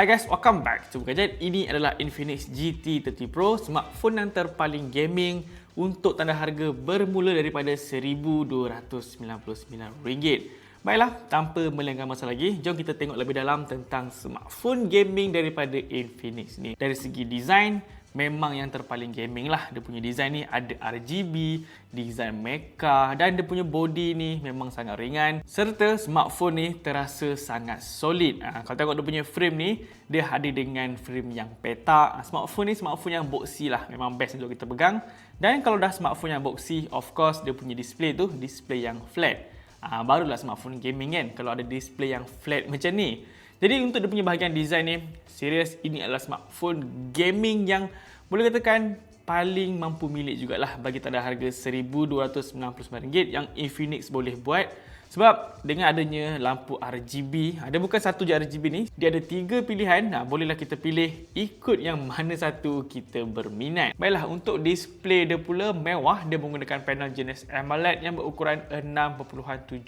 Hi guys, welcome back to Gadget. Ini adalah Infinix GT30 Pro, smartphone yang terpaling gaming untuk tanda harga bermula daripada RM1,299. Baiklah, tanpa melengah masa lagi, jom kita tengok lebih dalam tentang smartphone gaming daripada Infinix ni. Dari segi design, memang yang terpaling gaming lah. Dia punya design ni ada RGB, design mecha dan dia punya body ni memang sangat ringan. Serta smartphone ni terasa sangat solid. Ha, kalau tengok dia punya frame ni, dia hadir dengan frame yang petak. Ha, smartphone ni smartphone yang boxy lah. Memang best untuk kita pegang. Dan kalau dah smartphone yang boxy, of course dia punya display tu display yang flat. Ha, barulah smartphone gaming kan kalau ada display yang flat macam ni. Jadi untuk dia punya bahagian design ni, serius ini adalah smartphone gaming yang boleh katakan paling mampu milik jugalah bagi tanda harga RM1,299 yang Infinix boleh buat. Sebab dengan adanya lampu RGB, ada bukan satu je RGB ni, dia ada tiga pilihan. Nah, bolehlah kita pilih ikut yang mana satu kita berminat. Baiklah, untuk display dia pula mewah, dia menggunakan panel jenis AMOLED yang berukuran 6.78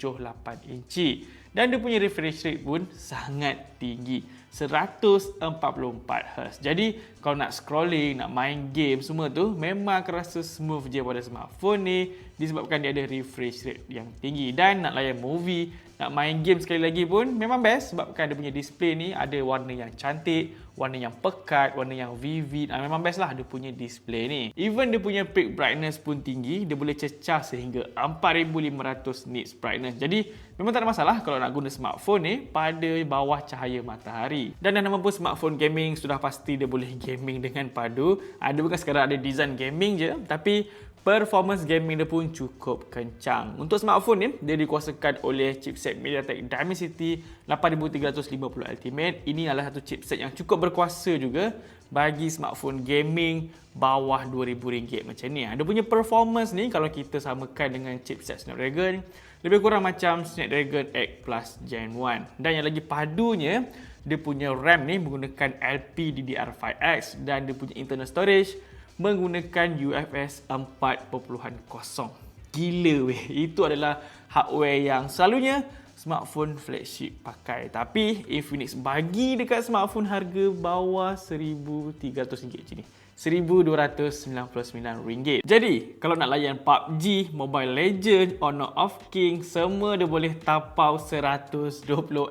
inci. Dan dia punya refresh rate pun sangat tinggi. 144Hz. Jadi kalau nak scrolling, nak main game semua tu memang akan rasa smooth je pada smartphone ni disebabkan dia ada refresh rate yang tinggi dan nak layan movie, nak main game sekali lagi pun memang best sebabkan dia punya display ni ada warna yang cantik, warna yang pekat, warna yang vivid. Ha, memang best lah dia punya display ni. Even dia punya peak brightness pun tinggi, dia boleh cecah sehingga 4500 nits brightness. Jadi memang tak ada masalah kalau nak guna smartphone ni pada bawah cahaya matahari. Dan dah nama pun smartphone gaming sudah pasti dia boleh gaming dengan padu. Ada bukan sekadar ada design gaming je tapi performance gaming dia pun cukup kencang. Untuk smartphone ni dia dikuasakan oleh chipset MediaTek Dimensity 8350 Ultimate. Ini adalah satu chipset yang cukup berkuasa juga bagi smartphone gaming bawah RM2000 macam ni. Dia punya performance ni kalau kita samakan dengan chipset Snapdragon lebih kurang macam Snapdragon 8 Plus Gen 1. Dan yang lagi padunya dia punya RAM ni menggunakan LPDDR5X dan dia punya internal storage menggunakan UFS 4.0. Gila weh. Itu adalah hardware yang selalunya smartphone flagship pakai. Tapi Infinix bagi dekat smartphone harga bawah RM1,300 macam ni. RM1,299. Jadi, kalau nak layan PUBG, Mobile Legends, Honor of King, semua dia boleh tapau 120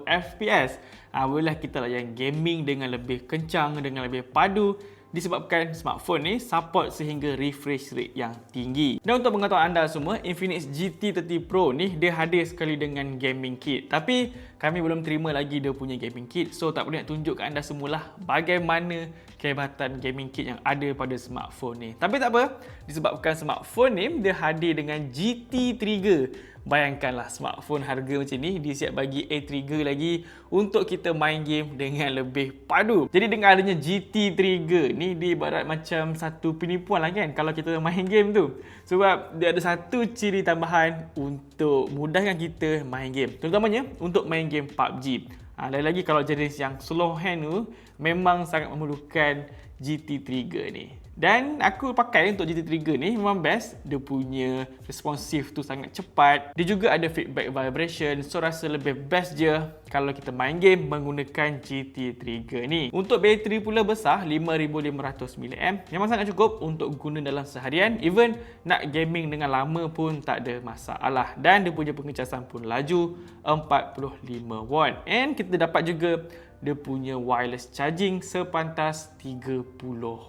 FPS. Ha, bolehlah kita layan gaming dengan lebih kencang, dengan lebih padu disebabkan smartphone ni support sehingga refresh rate yang tinggi. Dan untuk pengetahuan anda semua, Infinix GT30 Pro ni dia hadir sekali dengan gaming kit. Tapi kami belum terima lagi dia punya gaming kit. So tak boleh nak tunjuk ke anda semualah bagaimana kehebatan gaming kit yang ada pada smartphone ni. Tapi tak apa, disebabkan smartphone ni dia hadir dengan GT Trigger. Bayangkanlah smartphone harga macam ni dia siap bagi A trigger lagi untuk kita main game dengan lebih padu. Jadi dengan adanya GT trigger ni dia ibarat macam satu penipuan lah kan kalau kita main game tu. Sebab dia ada satu ciri tambahan untuk mudahkan kita main game. Terutamanya untuk main game PUBG. Ha, lagi-lagi kalau jenis yang slow hand tu memang sangat memerlukan GT trigger ni. Dan aku pakai untuk GT Trigger ni memang best. Dia punya responsif tu sangat cepat. Dia juga ada feedback vibration. So rasa lebih best je kalau kita main game menggunakan GT Trigger ni. Untuk bateri pula besar 5500 mAh. Memang sangat cukup untuk guna dalam seharian. Even nak gaming dengan lama pun tak ada masalah. Dan dia punya pengecasan pun laju 45 watt. And kita dapat juga dia punya wireless charging sepantas 30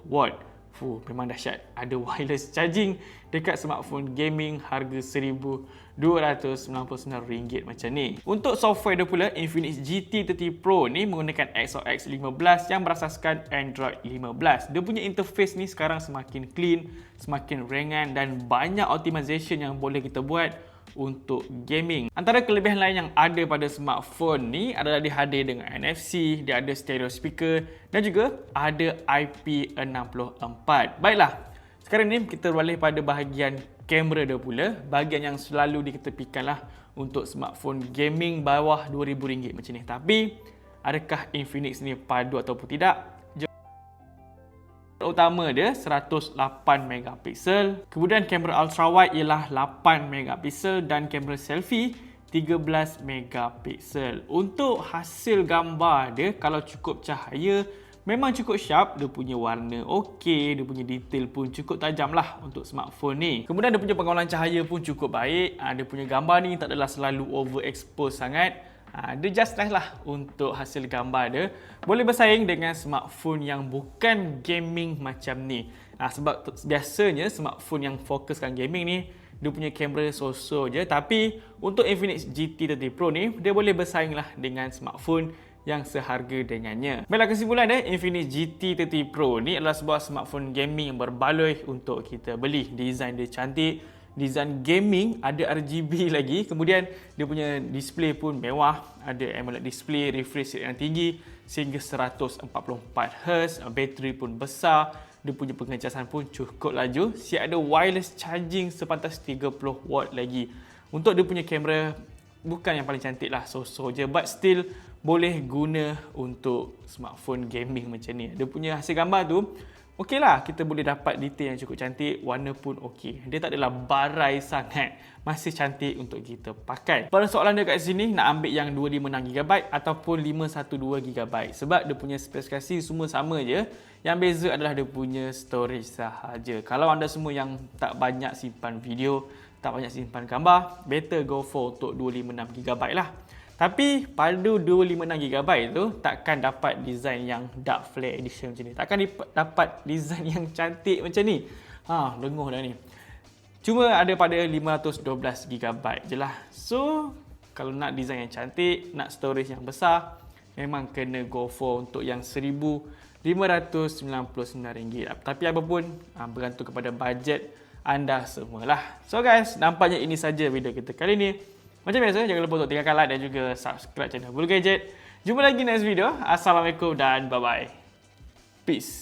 watt. Fuh, memang dahsyat. Ada wireless charging dekat smartphone gaming harga RM1,299 macam ni. Untuk software dia pula, Infinix GT30 Pro ni menggunakan XOX 15 yang berasaskan Android 15. Dia punya interface ni sekarang semakin clean, semakin ringan dan banyak optimization yang boleh kita buat untuk gaming. Antara kelebihan lain yang ada pada smartphone ni adalah dihadir dengan NFC, dia ada stereo speaker dan juga ada IP64. Baiklah, sekarang ni kita beralih pada bahagian kamera dia pula. Bahagian yang selalu diketepikan lah untuk smartphone gaming bawah RM2,000 macam ni. Tapi, adakah Infinix ni padu ataupun tidak? Utama dia 108 megapiksel. Kemudian kamera ultra wide ialah 8 megapiksel dan kamera selfie 13 megapiksel. Untuk hasil gambar dia kalau cukup cahaya memang cukup sharp, dia punya warna okey, dia punya detail pun cukup tajam lah untuk smartphone ni. Kemudian dia punya pengawalan cahaya pun cukup baik. Ha, dia punya gambar ni tak adalah selalu overexpose sangat. Ha, dia just nice lah untuk hasil gambar dia. Boleh bersaing dengan smartphone yang bukan gaming macam ni. Ha, sebab biasanya smartphone yang fokuskan gaming ni dia punya kamera so-so je tapi untuk Infinix GT30 Pro ni dia boleh bersaing lah dengan smartphone yang seharga dengannya. Baiklah kesimpulan dia, Infinix GT30 Pro ni adalah sebuah smartphone gaming yang berbaloi untuk kita beli. Design dia cantik, design gaming ada RGB lagi, kemudian dia punya display pun mewah, ada AMOLED display, refresh rate yang tinggi sehingga 144Hz, bateri pun besar, dia punya pengecasan pun cukup laju. Siap ada wireless charging sepantas 30 watt lagi. Untuk dia punya kamera bukan yang paling cantik lah so-so je. But still boleh guna untuk smartphone gaming macam ni. Dia punya hasil gambar tu Okey lah, kita boleh dapat detail yang cukup cantik, warna pun okey. Dia tak adalah barai sangat, masih cantik untuk kita pakai. Pada soalan dia kat sini, nak ambil yang 256GB ataupun 512GB. Sebab dia punya spesifikasi semua sama je. Yang beza adalah dia punya storage sahaja. Kalau anda semua yang tak banyak simpan video, tak banyak simpan gambar, better go for untuk 256GB lah. Tapi pada 256GB tu takkan dapat design yang dark flare edition macam ni. Takkan dapat design yang cantik macam ni. Ha, denguh dah ni. Cuma ada pada 512GB je lah. So, kalau nak design yang cantik, nak storage yang besar, memang kena go for untuk yang RM1,599. Tapi apa pun, ha, bergantung kepada bajet anda semualah. So guys, nampaknya ini saja video kita kali ini. Macam biasa, jangan lupa untuk tinggalkan like dan juga subscribe channel Bulu Gadget. Jumpa lagi next video. Assalamualaikum dan bye-bye. Peace.